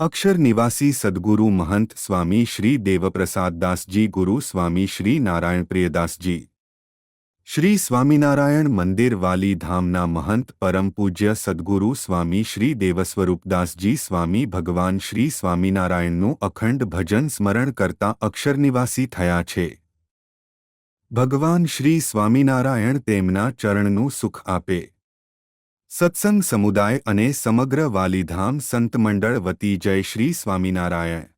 અક્ષર નિવાસી સદગુરુ મહંત સ્વામી શ્રી દેવપ્રસાદદાસજી ગુરુ સ્વામી શ્રી નારાયણ પ્રિયદાસજી. શ્રી સ્વામિનારાયણ મંદિર વાલી ધામના મહંત પરમ પૂજ્ય સદગુરુ સ્વામી શ્રી દેવસ્વરૂપદાસજી સ્વામી ભગવાન શ્રી સ્વામિનારાયણનું અખંડ ભજન સ્મરણ કરતા અક્ષરનિવાસી થયા છે. ભગવાન શ્રી સ્વામિનારાયણ તેમના ચરણનું સુખ આપે. સત્સંગ સમુદાય અને સમગ્ર વાલીધામ સંત મંડળ વતી જય શ્રી સ્વામિનારાયણ.